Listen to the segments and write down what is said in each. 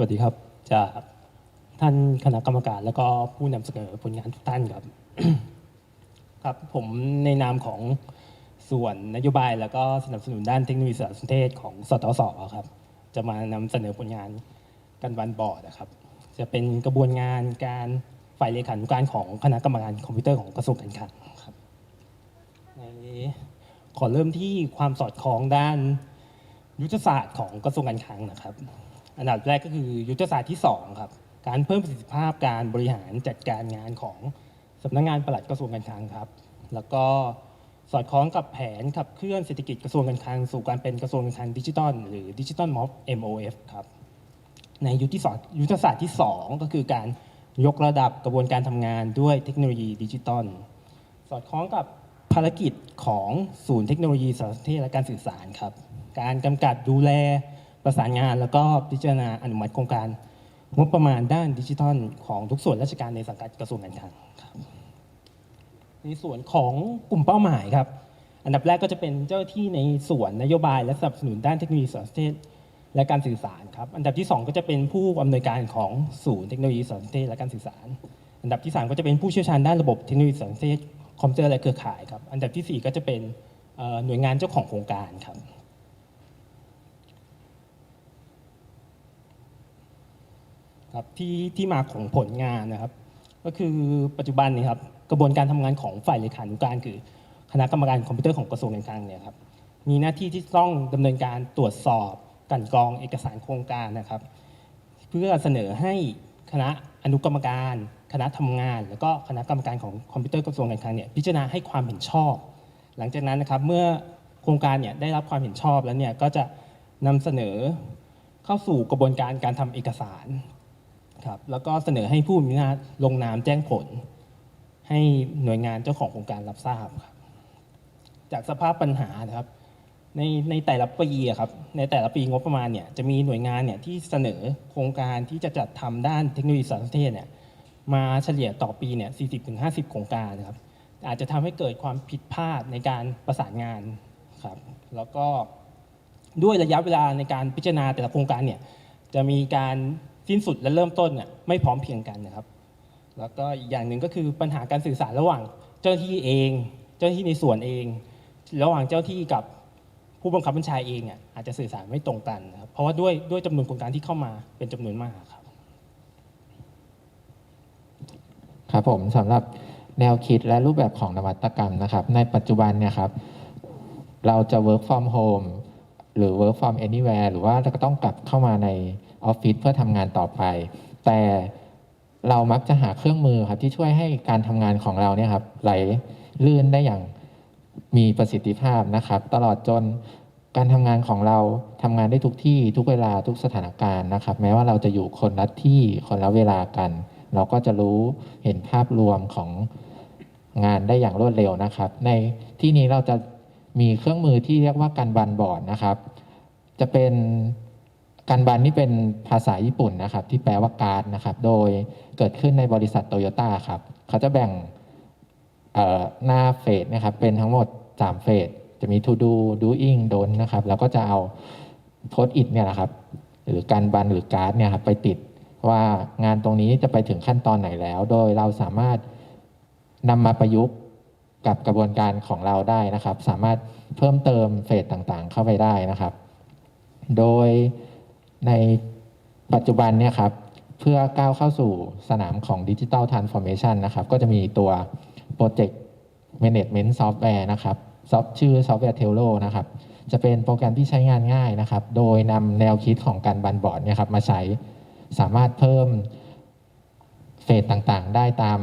วัสดีครับ จากท่านคณะกรรมการ แล้วก็ผู้นำเสนอผลงานทุกท่านครับ ครับผมในนามของส่วนนโยบายแล้วก็สนับสนุนด้านเทคโนโลยีสารสนเทศของสตสครับ จะมานำเสนอผลงานกันวันบอร์ดนะครับ จะเป็นกระบวนงานการฝ่ายเลขานุการของคณะกรรมการคอมพิวเตอร์ของกระทรวงการคลังครับในขอเริ่มที่ความสอดคล้องด้านยุทธศาสตร์ของกระทรวงการคลังนะครับ อันดับแรกก็คือยุทธศาสตร์ที่2ครับการเพิ่มประสิทธิภาพการบริหารจัดการงานของสำนักงานปลัดกระทรวงการคลังครับ แล้วก็สอดคล้องกับแผนขับเคลื่อนเศรษฐกิจกระทรวงการคลังสู่การเป็นกระทรวงการคลังดิจิทัลหรือดิจิทัลม็อบ MOF ครับในยุทธศาสตร์ยุทธศาสตร์ที่ 2 ก็คือการยกระดับกระบวนการทำงานด้วยเทคโนโลยีดิจิตอลสอดคล้องกับภารกิจของศูนย์เทคโนโลยีสารสนเทศและการสื่อสารครับ การกำกับดูแล ประสานงานแล้วก็พิจารณาอนุมัติโครงการงบประมาณด้านดิจิทัลของทุกส่วนราชการในสังกัดกระทรวงการคลังครับในส่วนของกลุ่มเป้าหมายครับ อันดับแรกก็จะเป็นเจ้าที่ในส่วนนโยบายและสนับสนุนด้านเทคโนโลยีสารสนเทศและการสื่อสารครับ อันดับที่ 2 ก็จะเป็นผู้อำนวยการของศูนย์เทคโนโลยีสารสนเทศและการสื่อสาร อันดับที่ 3 ก็จะเป็นผู้เชี่ยวชาญด้านระบบเทคโนโลยีสารสนเทศคอมพิวเตอร์และเครือข่ายครับ อันดับทีสี่4 ก็จะเป็นหน่วยงานเจ้าของโครงการครับ ครับที่ที่มาของผลงานนะครับ ก็คือปัจจุบันนี้ครับกระบวนการทำงานของฝ่ายเลขานุการ คือคณะกรรมการคอมพิวเตอร์ของกระทรวงการคลังเนี่ยครับมีหน้าที่ที่ต้องดำเนินการตรวจสอบกันกรองเอกสารโครงการนะครับ เพื่อเสนอให้คณะอนุกรรมการ คณะทำงาน แล้วก็คณะกรรมการของคอมพิวเตอร์กระทรวงการคลังเนี่ยพิจารณาให้ความเห็นชอบ หลังจากนั้นนะครับเมื่อโครงการเนี่ยได้รับความเห็นชอบแล้วเนี่ยก็จะนำเสนอเข้าสู่กระบวนการการทำเอกสาร ครับแล้วก็เสนอให้ผู้มีอำนาจลงนามแจ้งผล ให้หน่วยงานเจ้าของโครงการรับทราบครับ จากสภาพปัญหานะครับ ในในแต่ละปีอะครับ ในแต่ละปีงบประมาณเนี่ยจะมีหน่วยงานเนี่ยที่เสนอโครงการที่จะจัดทำด้านเทคโนโลยีสารสนเทศเนี่ยมาเฉลี่ยต่อปีเนี่ย40-50 โครงการนะครับ อาจจะทำให้เกิดความผิดพลาดในการประสานงานครับ แล้วก็ด้วยระยะเวลาในการพิจารณาแต่ละโครงการเนี่ยจะมีการ สิ้นสุดและเริ่มต้นเนี่ยไม่พร้อมเพียงกันนะครับ แล้วก็อีกอย่างหนึ่งก็คือปัญหาการสื่อสารระหว่างเจ้าหน้าที่เอง เจ้าหน้าที่ในส่วนเอง ระหว่างเจ้าที่กับผู้บังคับบัญชาเองเนี่ยอาจจะสื่อสารไม่ตรงกันนะครับเพราะว่าด้วยด้วยจำนวนโครงการที่เข้ามาเป็นจำนวนมากครับ ครับผมสำหรับแนวคิดและรูปแบบของนวัตกรรมนะครับ ในปัจจุบันเนี่ยครับเราจะ work from home หรือ work from anywhere หรือว่าเราก็ต้องกลับเข้ามาใน ออฟฟิศเพื่อทำงานต่อไป แต่เรามักจะหาเครื่องมือครับที่ช่วยให้การทำงานของเราเนี่ยครับไหลลื่นได้อย่างมีประสิทธิภาพนะครับ ตลอดจนการทำงานของเราทำงานได้ทุกที่ทุกเวลาทุกสถานการณ์นะครับ แม้ว่าเราจะอยู่คนละที่คนละเวลากัน เราก็จะรู้เห็นภาพรวมของงานได้อย่างรวดเร็วนะครับ ในที่นี้เราจะมีเครื่องมือที่เรียกว่าการบันบอร์ดนะครับ จะเป็น การบันนี่เป็นภาษาญี่ปุ่นนะครับ ที่แปลว่าการ์ดนะครับ โดยเกิดขึ้นในบริษัทโตโยต้าครับ เขาจะแบ่งหน้าเฟสนะครับ เป็นทั้งหมด 3 เฟส จะมี to do doing don't นะครับ แล้วก็จะเอาโพสอิทเนี่ยนะครับ หรือการบันหรือการ์ดเนี่ยครับไปติดว่างานตรงนี้จะไปถึงขั้นตอนไหนแล้ว โดยเราสามารถนำมาประยุกต์กับกระบวนการของเราได้นะครับ สามารถเพิ่มเติมเฟสต่างๆ เข้าไปได้นะครับ โดย ในปัจจุบันเนี่ยครับเพื่อก้าวเข้าสู่สนามของดิจิ t a ลทรานส์ฟอร์เมชันนะครับก็จะมีตัว Project Management Software นะครับซอฟชื่อ Software t e l o นะครับจะเป็นโปรแกรมที่ใช้งานง่ายนะครับ โดยนำแนวคิดของการบันบอร์ดเนี่ยครับมาใช้สามารถเพิ่มเฟสต่างๆ ได้ตาม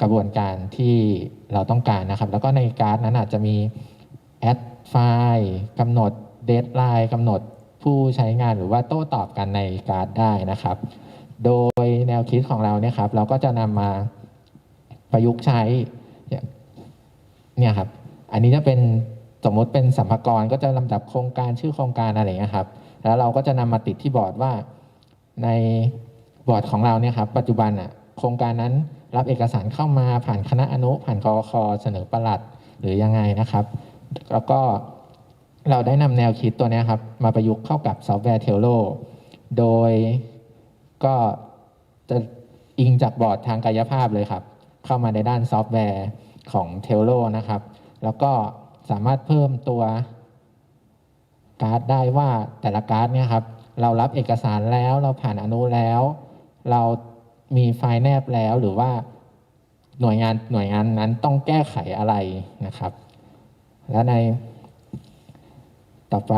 กระบวนการที่เราต้องการนะครับ แล้วก็ในการ์ดนั้นอาจจะมีแอดไฟล์กำหนดเดทไลน์กำหนด ผู้ใช้งานหรือว่าโต้ตอบกันในการ์ดได้นะครับ โดยแนวคิดของเราเนี่ยครับ เราก็จะนำมาประยุกต์ใช้เนี่ยครับ อันนี้จะเป็นสมมติเป็นสัมภาระก็จะลำดับโครงการชื่อโครงการอะไรอย่างเงี้ยครับ แล้วเราก็จะนำมาติดที่บอร์ดว่าในบอร์ดของเราเนี่ยครับ ปัจจุบันอะโครงการนั้นรับเอกสารเข้ามาผ่านคณะอนุผ่านกอคเสนอประหลัดหรือยังไงนะครับ แล้วก็ เราได้นำแนวคิดตัวนี้ครับ มาประยุกต์เข้ากับซอฟต์แวร์เทลโลโดยก็จะอิงจากบอร์ดทางกายภาพเลยครับ เข้ามาในด้านซอฟต์แวร์ของเทลโลนะครับ แล้วก็สามารถเพิ่มตัวการ์ดได้ว่าแต่ละการ์ดเนี่ยครับ เรารับเอกสารแล้วเราผ่านอนุแล้ว เรามีไฟล์แนบแล้วหรือว่าหน่วยงานหน่วยงานนั้นต้องแก้ไขอะไรนะครับ และใน ต่อไป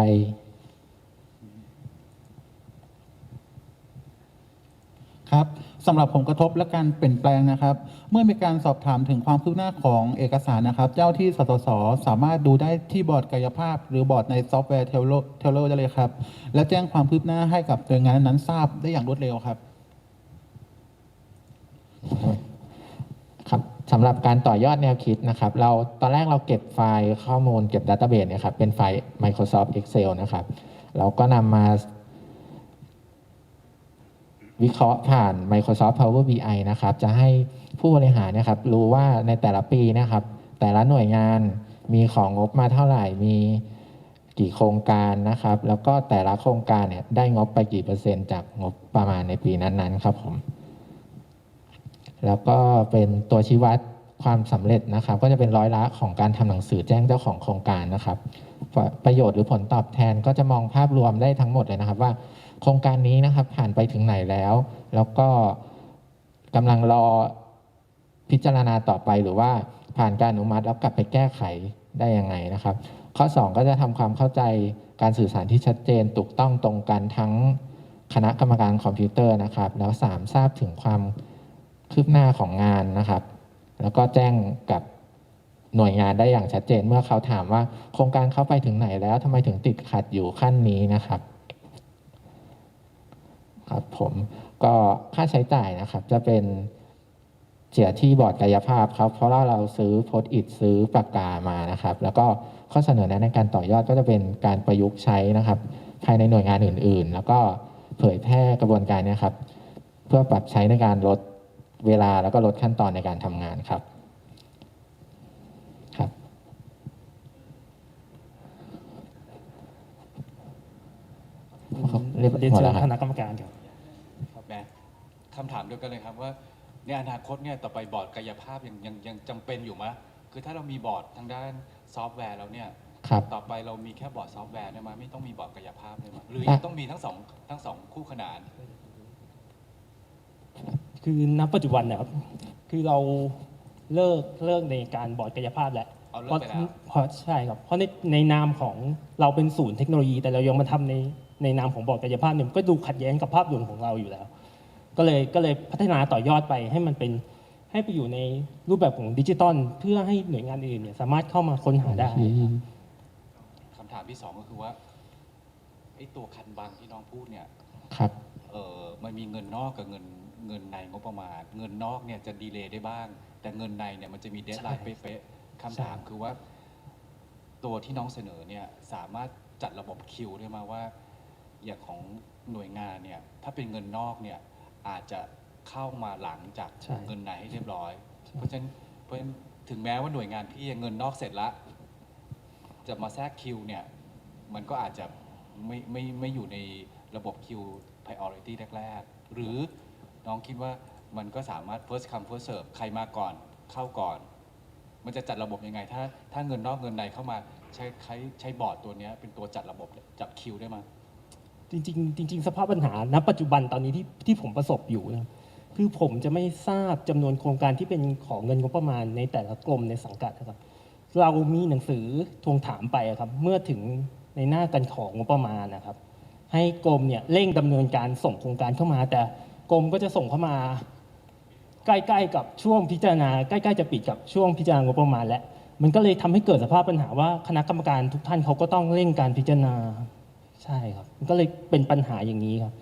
ครับสำหรับผลกระทบและการเปลี่ยนแปลงนะครับ เมื่อมีการสอบถามถึงความคืบหน้าของเอกสารนะครับ เจ้าที่สสสสามารถดูได้ที่บอร์ดกายภาพ หรือบอร์ดในซอฟต์แวร์เทเลเทเลได้เลยครับ และแจ้งความคืบหน้าให้กับหน่วยงานนั้นทราบได้อย่างรวดเร็วครับ ครับสำหรับการต่อยอดแนวคิดนะครับ เราตอนแรกเราเก็บไฟล์ข้อมูลเก็บ Database เนี่ยครับ เป็นไฟล์ Microsoft Excel นะครับ เราก็นำมา วิเคราะห์ผ่าน Microsoft Power BI นะครับ จะให้ผู้บริหารนะครับ รู้ว่าในแต่ละปีนะครับ แต่ละหน่วยงานมีของงบมาเท่าไหร่ มีกี่โครงการนะครับ แล้วก็แต่ละโครงการเนี่ยได้งบไปกี่เปอร์เซ็นต์จากงบประมาณในปีนั้นๆ ครับผม แล้วก็เป็นตัวชี้วัดความสำเร็จนะครับ ก็จะเป็นร้อยละของการทำหนังสือแจ้งเจ้าของโครงการนะครับ ประโยชน์หรือผลตอบแทนก็จะมองภาพรวมได้ทั้งหมดเลยนะครับว่า โครงการนี้นะครับผ่านไปถึงไหนแล้ว แล้วก็กำลังรอพิจารณาต่อไปหรือว่าผ่านการอนุมัติแล้วกลับไปแก้ไขได้ยังไงนะครับ ข้อ 2 ก็จะทำความเข้าใจการสื่อสารที่ชัดเจนถูกต้องตรงกันทั้งคณะกรรมการคอมพิวเตอร์นะครับ แล้ว 3 ทราบถึงความ คืบหน้าของงานนะครับ แล้วก็แจ้งกับหน่วยงานได้อย่างชัดเจนเมื่อเขาถามว่า โครงการเขาไปถึงไหนแล้วทำไมถึงติดขัดอยู่ขั้นนี้นะครับ ครับผมก็ค่าใช้จ่ายนะครับ จะเป็นเสียที่บอร์ดกายภาพครับ เพราะว่าเราซื้อโพสต์อิทซื้อปากกามานะครับ แล้วก็ข้อเสนอแนะในการต่อยอดก็จะเป็นการประยุกต์ใช้นะครับ ภายในหน่วยงานอื่นๆ แล้วก็เผยแพร่กระบวนการนี้ครับ เพื่อปรับใช้ในการลด เวลาแล้วก็ลดขั้นตอนในการทำงานครับครับเรียบร้อยเรียนหมดเชิแล้ญวครับ คณะกรรมการครับ ครับแม่คำถามเดียวกันเลยครับว่าในอนาคตเนี่ยต่อไปบอร์ดกายภาพยังยังยังจำเป็นอยู่ไหมคือถ้าเรามีบอร์ดทางด้านซอฟต์แวร์แล้วเนี่ยครับ ต่อไปเรามีแค่บอร์ดซอฟต์แวร์ได้ไหมไม่ต้องมีบอร์ดกายภาพได้ไหมหรืออะยังต้องมีทั้งสองทั้งสองคู่ขนาน คือณปัจจุบันเนะครับ คือเราเลิกเลิกในการบอร์ดกายภาพแล้วเอาเลิเพกราะไปแล้ว เพราะใช่ครับ เพราะในในนามของเราเป็นศูนย์เทคโนโลยี แต่เรายังมาทำในในนามของบอร์ดกายภาพเนี่ยมันก็ดูขัดแย้งกับภาพรวมของเราอยู่แล้ว ก็เลยก็เลยพัฒนาต่อยอดไปให้มันเป็นให้ไปอยู่ในรูปแบบของดิจิตอลเพื่อให้หน่วยงานอื่นเนี่ยสามารถเข้ามาค้นหาได้คำถามที่สองก็คือว่าไอ้ตัวคันบังที่น้องพูดเนี่ย ครับ เออมันมีเงินนอกกับเงิน เงินในงบประมาณ เงินนอกเนี่ยจะดีเลย์ได้บ้าง แต่เงินในเนี่ยมันจะมีเดทไลน์ใช่เป๊ะๆคำถามคือว่า ตัวที่น้องเสนอเนี่ยสามารถจัดระบบคิวได้ไหมาว่า อย่างของหน่วยงานเนี่ยถ้าเป็นเงินนอกเนี่ยอาจจะเข้ามาหลังจากใช่ เงินในให้เรียบร้อย เพราะฉะนั้นเพราะฉะนั้นถึงแม้ว่าหน่วยงานพี่เงินนอกเสร็จละจะมาแทรกคิวเนี่ย มันก็อาจจะไม่ไม่ไม่อยู่ในระบบคิว priority แรกๆ หรือ น้องคิดว่ามันก็สามารถ first come first serve ใครมาก่อนเข้าก่อน มันจะจัดระบบยังไง ถ้าถ้าเงินนอกเงินในเข้ามาใช้ใช้ใช้บอร์ดตัวเนี้ยเป็นตัวจัดระบบจับคิวได้ไหมย จริงๆจริง ๆ สภาพปัญหาณปัจจุบันตอนนี้ที่ที่ผมประสบอยู่นะครับคือผมจะไม่ทราบจำนวนโครงการที่เป็นของเงินงบประมาณในแต่ละกรมในสังกัดนะครับ เรามีหนังสือทวงถามไปอะครับ เมื่อถึงในหน้ากันของงบประมาณนะครับ ให้กรมเนี่ยเร่งดำเนินการส่งโครงการเข้ามา แต่ กรมก็จะส่งเข้ามา ใกล้ๆกับช่วงพิจารณา ใกล้ๆจะปิดกับช่วงพิจารณางบประมาณแล้วมันก็เลยทำให้เกิดสภาพปัญหาว่าคณะกรรมการทุกท่านเขาก็ต้องเร่งการพิจารณาใช่ครับมันก็เลยเป็นปัญหาอย่างนี้ครับ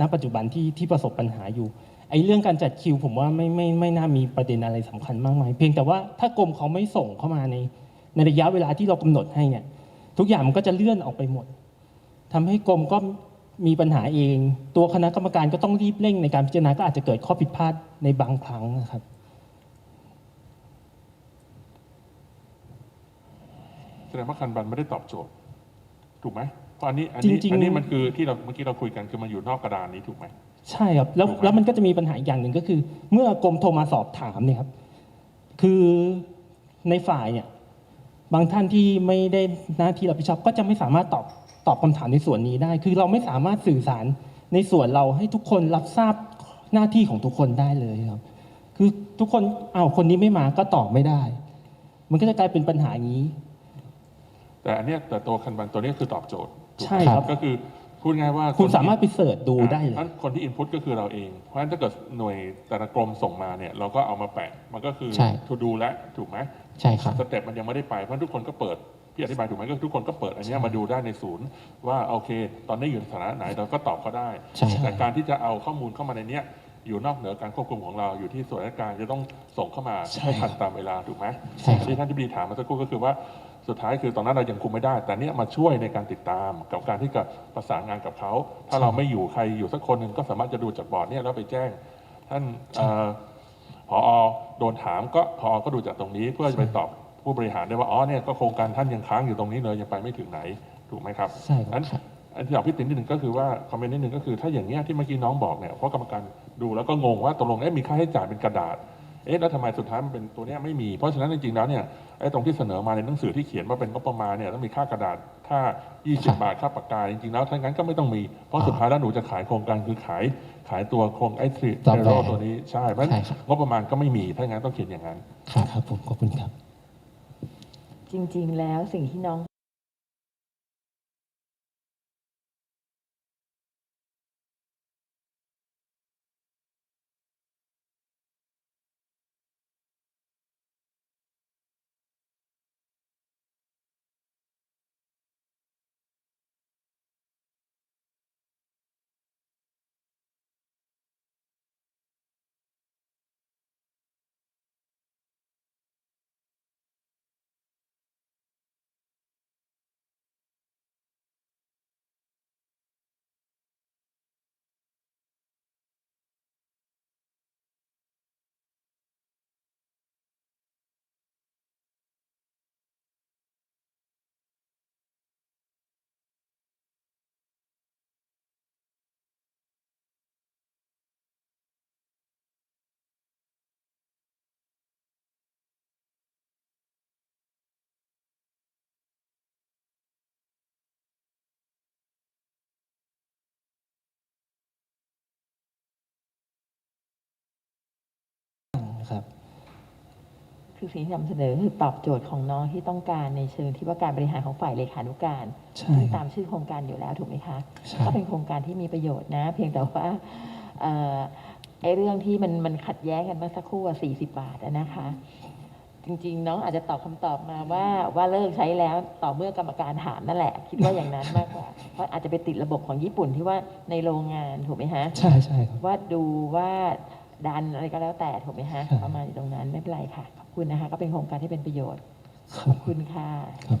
ณปัจจุบันที่ที่ประสบปัญหาอยู่ไอ้เรื่องการจัดคิว ผมว่าไม่ไม่ไม่น่ามีประเด็นอะไรสำคัญมากมาย เพียงแต่ว่าถ้ากรมเขาไม่ส่งเข้ามาในในระยะเวลาที่เรากำหนดให้เนี่ยทุกอย่างมันก็จะเลื่อนออกไปหมดทำให้กรมก็ มีปัญหาเอง ตัวคณะกรรมการก็ต้องรีบเร่งในการพิจารณาก็อาจจะเกิดข้อผิดพลาดในบางครั้งนะครับ แสดงว่าคันบันไม่ได้ตอบโจทย์ ถูกไหมเพราะอันนี้อันนี้จริงๆ อันนี้มันคือที่เราเมื่อกี้เราคุยกันคือมันอยู่นอกกระดานนี้ถูกไหม ใช่ครับแล้วถูกไหม แล้วมันก็จะมีปัญหาอีกอย่างหนึ่งก็คือ เมื่อกรมโทรมาสอบถามเนี่ยครับ คือในฝ่ายเนี่ยบางท่านที่ไม่ได้หน้าที่รับผิดชอบก็จะไม่สามารถตอบ ตอบคำถามในส่วนนี้ได้ คือเราไม่สามารถสื่อสารในส่วนเราให้ทุกคนรับทราบหน้าที่ของทุกคนได้เลยครับ คือทุกคนอ้าวคนนี้ไม่มาก็ตอบไม่ได้ มันก็จะกลายเป็นปัญหาอย่างนี้ แต่อันเนี้ยแต่ตัวคันบันตัวเนี้ยคือตอบโจทย์ถูกไหมใช่ครับ ก็คือพูดง่ายว่าคุณนที่สามารถไปเสิร์ชดูได้เลยอะคนที่อินพุตก็คือเราเอง เพราะฉะนั้นถ้าเกิดหน่วยแต่ละกรมส่งมาเนี่ย เราก็เอามาแปะ มันก็คือใช่ทูดูแล้วถูกไหมใช่ครับสเต็ปมันยังไม่ได้ไปเพราะทุกคนก็เปิด พี่อธิบายถูกไหมก็คือทุกคนก็เปิดอันเนี้ยมาดูได้ในศูนย์ ว่าโอเค ตอนนี้อยู่ในสถานะไหนเราก็ตอบเขาได้ ใช่ครับแต่การที่จะเอาข้อมูลเข้ามาในเนี้ยอยู่นอกเหนือการควบคุมของเราอยู่ที่ส่วนราชการจะต้องส่งเข้ามาใช่ให้ครัทับนตามเวลาถูกไหมใช่ครับ ที่ท่านที่บีถามมาสักครู่ก็คือว่าสุดท้ายคือตอนนั้นเรายังคุมไม่ได้ แต่เนี้ยมาช่วยในการติดตามกับการที่จะประสานงานกับเขา ถ้าเราไม่อยู่ใครอยู่สักคนหนึ่งก็สามารถจะดูจากบอร์ดเนี่ยแล้วไปแจ้ง ท่านเอ่อผอโดนถามก็พอก็ดูจากตรงนี้เพื่อจะไปตอบ ผู้บริหารได้ว่าอ๋อเนี่ยก็โครงการท่านยังค้างอยู่ตรงนี้เลยยังไปไม่ถึงไหนถูกไหมครับใช่ครับ นั้นอันที่อยากพี่ติ๋นนิดหนึ่งก็คือว่าคอมเมนต์นิดหนึ่งก็คือ ถ้าอย่างเงี้ยที่เมื่อกี้น้องบอกเนี่ยเพราะกรรมการดูแล้วก็งงว่าตกลงเอ๊ะมีค่าใช้จ่ายเป็นกระดาษเอ๊ะแล้วทำไมสุดท้ายมันเป็นตัวเนี้ยไม่มี เพราะฉะนั้นจริงๆแล้วเนี่ยไอ้ตรงที่เสนอมาในหนังสือที่เขียนว่าเป็นงบประมาณเนี่ยต้องมีค่ากระดาษค่า 20 บาทค่าปากกาจริงๆแล้วถ้างั้นก็ไม่ต้องมีเพราะสุดท้ายแล้วหนูจะขายโครงการคือขายขายตัวโครงไอ้ทรีจำเทได้โรตัวนี้ใช่เพราะฉะใช่นั้นครับ งบประมาณก็ไม่มีถ้างั้นต้องเขียนอย่างนั้น ครับครับผมขอบคุณครับจ ริง ๆ แล้วสิ่งที่น้อง คือสิ่งที่นำเสนอคือตอบโจทย์ของน้องที่ต้องการในเชิงที่ว่าการบริหารของฝ่ายเลขานุการใช่ซึ่งครับตามชื่อโครงการอยู่แล้วถูกไหมคะใช่ ก็เป็นโครงการที่มีประโยชน์นะ เพียงแต่ว่าเอ่อไอ้เรื่องที่มันมันขัดแย้งกันเมื่อสักครู่อะ40บาทอะนะคะ จริงๆ น้องอาจจะตอบคำตอบมาว่าว่าเลิกใช้แล้วต่อเมื่อกรรมการถามนั่นแหละ คิดว่าอย่างนั้นมากกว่า เพราะอาจจะไปติดระบบของญี่ปุ่นที่ว่าในโรงงานถูกไหมฮะ ใช่ใช่ครับ ว่าดูว่าดันอะไรก็แล้วแต่ถูกไหมฮะ ครับ ประมาณอยู่ตรงนั้นไม่เป็นไรค่ะขอบ คุณนะคะก็เป็นโครงการที่เป็นประโยชน์คขรัอบบคุณค่ะ ครับ